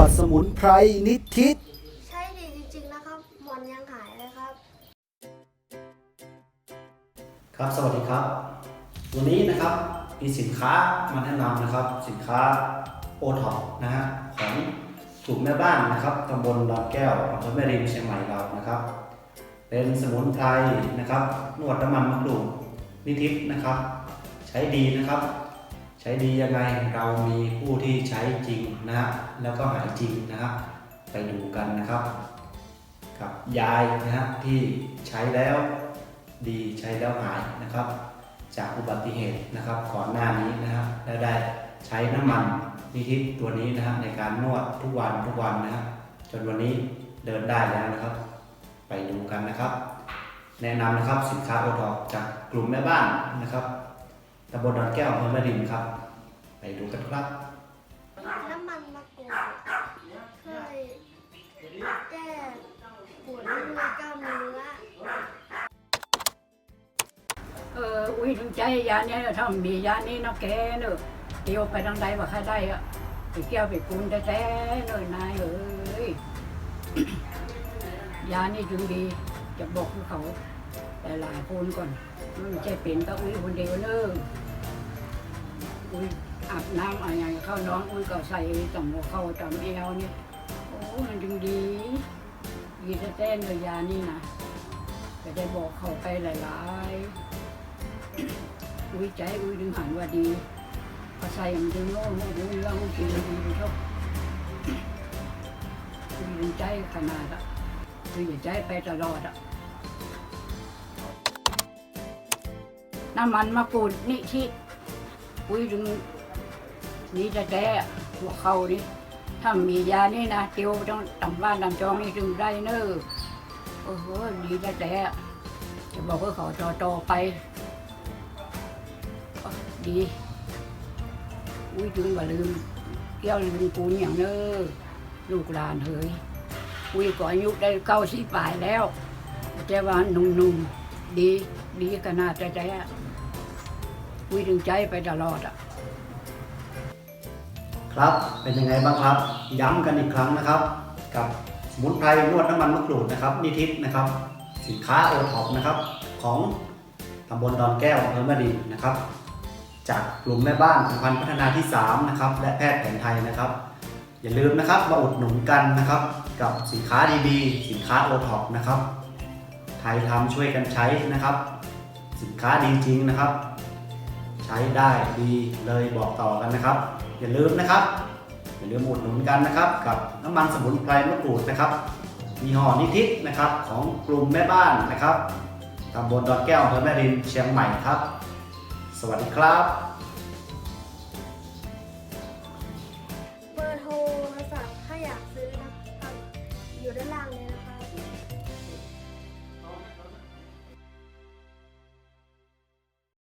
อดสมุนไพรนิทิศใช่ดีจริงๆนะครับหมอนยังหายเลยครับ ครับสวัสดีครับ วันนี้นะครับมีสินค้ามาแนะนำนะครับ สินค้าโอท็อปนะฮะของกลุ่มแม่บ้านนะครับตำบลดอนแก้วอำเภอแม่ริมเชียงใหม่เรานะครับ เป็นสมุนไพรนะครับนวดน้ำมันมะกรูดนิทิศนะครับ ใช้ดีนะครับ ใช้ดียังไงเรามีผู้ที่ใช้จริงนะแล้วก็หายจริงนะครับ ไปดูกันนะครับ กับยายนะฮะที่ใช้แล้วดีใช้แล้วหายนะครับ จากอุบัติเหตุนะครับก่อนหน้านี้นะครับและได้ใช้น้ำมันนิทิศตัวนี้นะฮะในการนวดทุกวันทุกวันนะฮะจนวันนี้เดินได้แล้วนะครับ ไปดูกันนะครับ แนะนำนะครับสินค้าโอทอจากกลุ่มแม่บ้านนะครับตำบลดอนแก้วอำเภอแม่ริมครับ ไปดูกันครับ น้ำมันมะกรูดช่วยแก้ปวดเมื่อยกล้ามเนื้อเอออุ้ยถึงใจยาเนี้ยถ้ามียานี้นะแกเนอะเดียวไปทางใดว่าใครได้อะไปเกี่ยวไปกุนแท้ๆเลยนายเอ้ยยานี่จึงดีจะบอกให้เขาแต่หลายคนก่อนมันไม่ใช่เป็นก็อุ้ยคนเดียวเนอะอุ้ย อาบน้ำอะไรอย่างเข้าน้องอุ้ยก็ใส่ต่ำหัวเข้าต่ำเอวนี่โอ้มันจึงดีดีแท้ๆเลยยานี่นะจะได้บอกเขาไปหลายๆอุ้ยใจอุ้ยดึงหันว่าดีพอใส่มันดึงโน่นอุ้ยดึงเรื่องอุ้ยกินดีดีชอบอุ้ยดึงใจขนาดอะอุ้ยอย่าใจไปตลอดอะน้ำมันมะกรูดนี่ที่อุ้ยดึง นี่จะแก้หัวเขานี่ถ้ามียานี่นะเตียวต้องตำบ้านตำจองนี่ดึงได้เนอะโอ้โหดีจะแก้จะบอกว่าเขาต่อต่อไป ดีอุ้ยจึงว่าลืมเกี่ยวลืมปูนอย่างเน้อลูกหลานเฮยอุ้ยก็อายุได้เก้าสิบปลายแล้วแต่ว่าหนุ่มๆดีดีขนาดใจใจอะอุ้ยดึงใจไปตลอดอะ ครับเป็นยังไงบ้างครับ ย้ำกันอีกครั้งนะครับ กับสมุนไพรนวดน้ำมันมะกรูดนะครับนิทิศนะครับ สินค้าโอท็อปนะครับของตำบลดอนแก้วอำเภอแม่ริมนะครับ จากกลุ่มแม่บ้านสัมพันธ์พัฒนาที่3นะครับและแพทย์แผนไทยนะครับ อย่าลืมนะครับมาอุดหนุนกันนะครับ กับสินค้าดีๆสินค้าโอท็อปนะครับไทยทำช่วยกันใช้นะครับ สินค้าดีจริงนะครับ ใช้ได้ดีเลยบอกต่อกันนะครับ อย่าลืมนะครับอย่าลืมอุดหนุนกันนะครับ กับน้ำมันสมุนไพรมะกรูดนะครับ มีห่อนิทิศนะครับของกลุ่มแม่บ้านนะครับตำบลดอนแก้วอำเภอแม่ริมเชียงใหม่ครับ สวัสดีครับเบอร์โทรศัพท์ถ้าอยากซื้อนะครับอยู่ด้านล่างเลยนะ